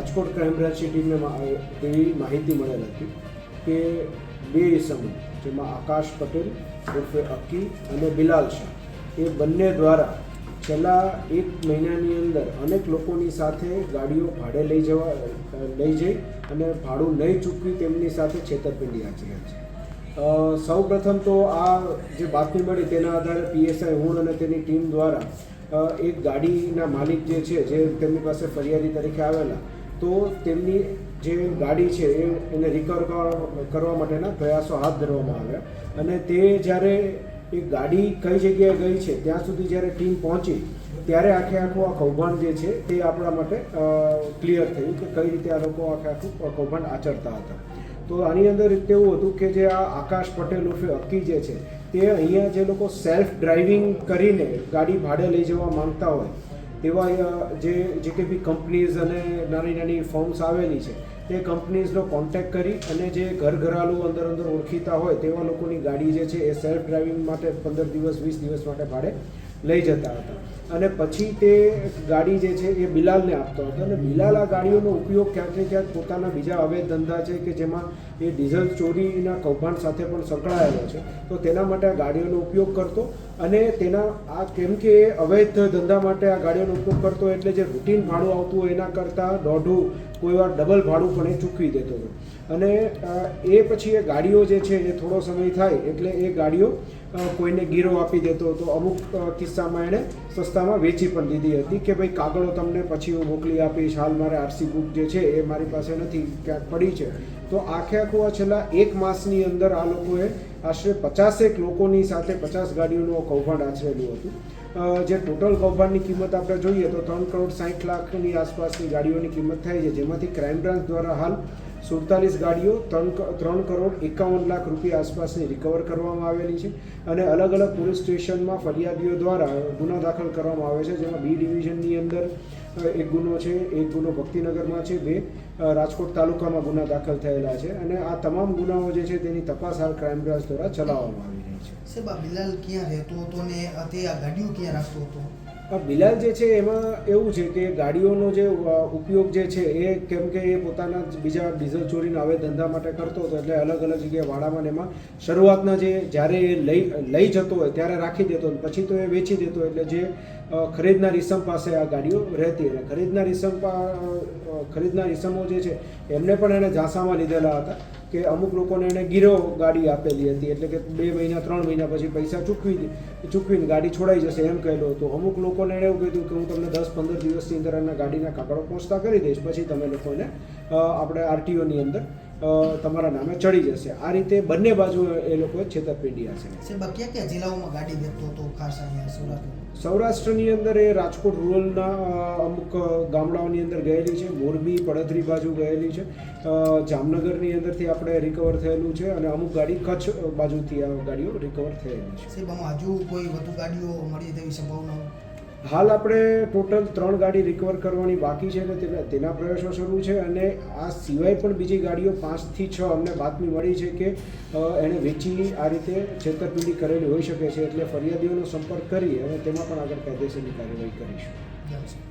Rajkot crime બ્રાન્ચની ટીમને તેવી માહિતી મળેલ હતી કે બે ઇસમો, જેમાં આકાશ પટેલ, ઉર્ફે અક્કી અને બિલાલ શાહ, એ બંને દ્વારા છેલ્લા એક મહિનાની અંદર અનેક લોકોની સાથે ગાડીઓ ભાડે લઈ જવા લઈ જઈ અને ભાડું નહીં ચૂકવી તેમની સાથે છેતરપિંડી આચરેલ છે. સૌ પ્રથમ તો આ જે બાતમી મળી તેના આધારે પીએસઆઈ હું અને તેની ટીમ દ્વારા એક ગાડીના માલિક જે છે, જે તેમની પાસે ફરિયાદી તરીકે આવેલા તો તેમની જે ગાડી છે એ એને રિકવર કરવા માટેના પ્રયાસો હાથ ધરવામાં આવ્યા. અને તે જ્યારે એ ગાડી કઈ જગ્યાએ ગઈ છે, ત્યાં સુધી જ્યારે ટીમ પહોંચી, ત્યારે આખે આખું આ કૌભાંડ જે છે, તે આપણા માટે ક્લિયર થયું કે કઈ રીતે આ લોકો આખે આખું કૌભાંડ આચરતા હતા. તો આની અંદર તેવું હતું કે જે આ આકાશ પટેલ ઉર્ફે અક્કી જે છે, તે અહીંયા જે લોકો સેલ્ફ ડ્રાઇવિંગ કરીને ગાડી ભાડે લઈ જવા માંગતા હોય તેવા જે જે કે બી કંપનીઝ અને નાની નાની ફોર્મ્સ આવેલી છે, તે કંપનીઝનો કોન્ટેક્ટ કરી અને જે ઘર ઘરાલું અંદર અંદર ઓળખીતા હોય તેવા લોકોની ગાડી જે છે એ સેલ્ફ ડ્રાઇવિંગ માટે પંદર દિવસ, વીસ દિવસ માટે ભાડે લઈ જતા હતા. અને પછી તે ગાડી જે છે એ બિલાલને આપતો હતો. અને બિલાલ આ ગાડીઓનો ઉપયોગ ક્યાંક ને ક્યાંક પોતાના બીજા અવૈધ ધંધા છે કે જેમાં એ ડીઝલ ચોરીના કૌભાંડ સાથે પણ સંકળાયેલો છે. તો તેના માટે આ ગાડીઓનો ઉપયોગ કરતો અને તેના આ કેમ કે એ અવૈધ ધંધા માટે આ ગાડીઓનો ઉપયોગ કરતો એટલે જે રૂટીન ભાડું આવતું હોય એના કરતાં દોઢું, કોઈ વાર ડબલ ભાડું પણ એ ચૂકવી દેતો હતો. અને એ પછી એ ગાડીઓ જે છે એ થોડો સમય થાય એટલે એ ગાડીઓ કોઈને ગીરો આપી દેતો હતો. અમુક કિસ્સામાં એણે સસ્તામાં વેચી પણ દીધી હતી કે ભાઈ કાગળો તમને પછી હું મોકલી આપીશ. હાલ મારે આરસી બુક જે છે એ મારી પાસે નથી, ક્યાંક પડી છે. તો આખે આખું આ છેલ્લા એક માસની અંદર આ લોકોએ આશરે પચાસેક લોકોની સાથે પચાસ ગાડીઓનું કૌભાંડ આચરેલું હતું. જે ટોટલ કૌભાંડની કિંમત આપણે જોઈએ તો ત્રણ કરોડ સાઠ લાખની આસપાસની ગાડીઓની કિંમત થાય છે. જેમાંથી ક્રાઇમ બ્રાન્ચ દ્વારા હાલ સુડતાલીસ ગાડીઓ ત્રણ ત્રણ કરોડ એકાવન લાખ રૂપિયા આસપાસની રિકવર કરવામાં આવેલી છે અને અલગ અલગ પોલીસ સ્ટેશનમાં ફરિયાદીઓ દ્વારા ગુના દાખલ કરવામાં આવે છે. જેમાં બી ડિવિઝનની અંદર એક ગુનો છે એક ગુનો ભક્તિનગરમાં છે બે રાજકોટ તાલુકામાં ગુના દાખલ થયેલા છે અને આ તમામ ગુનાઓ જે છે તેની તપાસ હાલ ક્રાઇમ બ્રાન્ચ દ્વારા ચલાવવામાં આવી રહી છે. સાહેબ આ બિલાલ ક્યાં રહેતો હતો ને આ તે આ ગાડીઓ ક્યાં રાખતો હતો? બિલાલ જે છે એમાં એવું છે કે ગાડીઓનો જે ઉપયોગ જે છે એ કેમ કે એ પોતાના બીજા ડીઝલ ચોરીના હવે ધંધા માટે કરતો હતો એટલે અલગ અલગ જગ્યાએ વાડામાં એમાં શરૂઆતના જે જ્યારે એ લઈ લઈ જતો હોય ત્યારે રાખી દેતો પછી તો એ વેચી દેતો એટલે જે ખરીદનાર ઈસમ પાસે આ ગાડીઓ રહેતી અને ખરીદનાર અ, ખરીદનાર ઈસમો જે છે એમને પણ એને ઝાંસામાં લીધેલા હતા કે અમુક લોકોને એને ગીરો ગાડી આપેલી હતી. એટલે કે બે મહિના ત્રણ મહિના પછી પૈસા ચૂકવી ચૂકવીને ગાડી છોડાઈ જશે એમ કહેલું હતું. અમુક લોકોને એણે એવું કીધું કે હું તમને દસ પંદર દિવસની અંદર એના ગાડીના કાગળો પહોંચતા કરી દઈશ. પછી તમે લોકોને આપણે આરટીઓની અંદર તમારા નામે ચડી જશે. આ રીતે બંને બાજુ એ લોકોએ છેતરપિંડી હશે ક્યાં ક્યાં જિલ્લાઓમાં ગાડી વેચતો હતો ખાસ અહીંયા સૌરાષ્ટ્રની અંદર એ રાજકોટ રૂરલના અમુક ગામડાઓની અંદર ગયેલી છે. મોરબી પડધરી બાજુ ગયેલી છે. જામનગરની અંદરથી આપણે રિકવર થયેલું છે અને અમુક ગાડી કચ્છ બાજુથી આ ગાડીઓ રિકવર થયેલી છે. હજુ કોઈ વધુ ગાડીઓ મળી તેવી સંભાવનાઓ હાલ આપણે ટોટલ ત્રણ ગાડી રિકવર કરવાની બાકી છે અને તેના પ્રયાસો શરૂ છે અને આ સિવાય પણ બીજી ગાડીઓ પાંચથી છ અમને બાતમી મળી છે કે એણે વેચી આ રીતે છેતરપિંડી કરેલી હોઈ શકે છે એટલે ફરિયાદીઓનો સંપર્ક કરી અને તેમાં પણ આગળ કાયદેસરની કાર્યવાહી કરીશું.